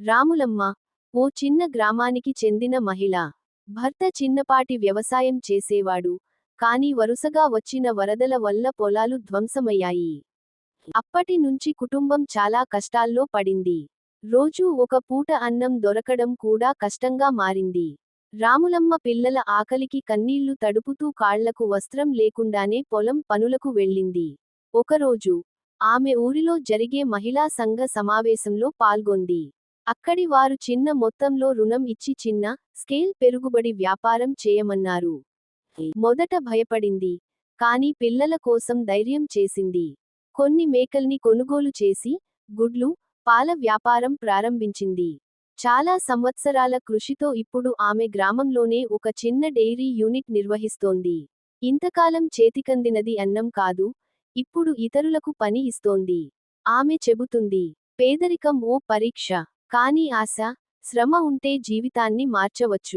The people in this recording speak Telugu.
రాములమ్మ ఓ చిన్న గ్రామానికి చెందిన మహిళ. భర్త చిన్నపాటి వ్యవసాయం చేసేవాడు కాని వరుసగా వచ్చిన వరదల వల్ల పొలాలు ధ్వంసమయ్యాయి. అప్పటి నుంచి కుటుంబం చాలా కష్టాల్లో పడింది. రోజూ ఒక పూట అన్నం దొరకడం కూడా కష్టంగా మారింది. రాములమ్మ పిల్లల ఆకలికి కన్నీళ్ళు తడుపుతూ కాళ్ళకు వస్త్రం లేకుండానే పొలం పనులకు వెళ్ళింది. ఒకరోజు ఆమె ఊరిలో జరిగే మహిళా సంఘ సమావేశంలో పాల్గొంది. అక్కడి వారు చిన్న మొత్తంలో రుణం ఇచ్చి చిన్న స్కేల్ పెరుగుబడి వ్యాపారం చేయమన్నారు. మొదట భయపడింది. కాని పిల్లల కోసం ధైర్యం చేసింది. కొన్ని మేకల్ని కొనుగోలు చేసి గుడ్లు పాల వ్యాపారం ప్రారంభించింది. చాలా సంవత్సరాల కృషితో ఇప్పుడు ఆమె గ్రామంలోనే ఒక చిన్న డెయిరీ యూనిట్ నిర్వహిస్తోంది. ఇంతకాలం చేతికందినది అన్నం కాదు ఇప్పుడు ఇతరులకు పని ఇస్తోంది. ఆమె చెబుతుంది పేదరికం ఓ పరీక్ష. కానీ ఆశ శ్రమ ఉంటే జీవితాన్ని మార్చవచ్చు.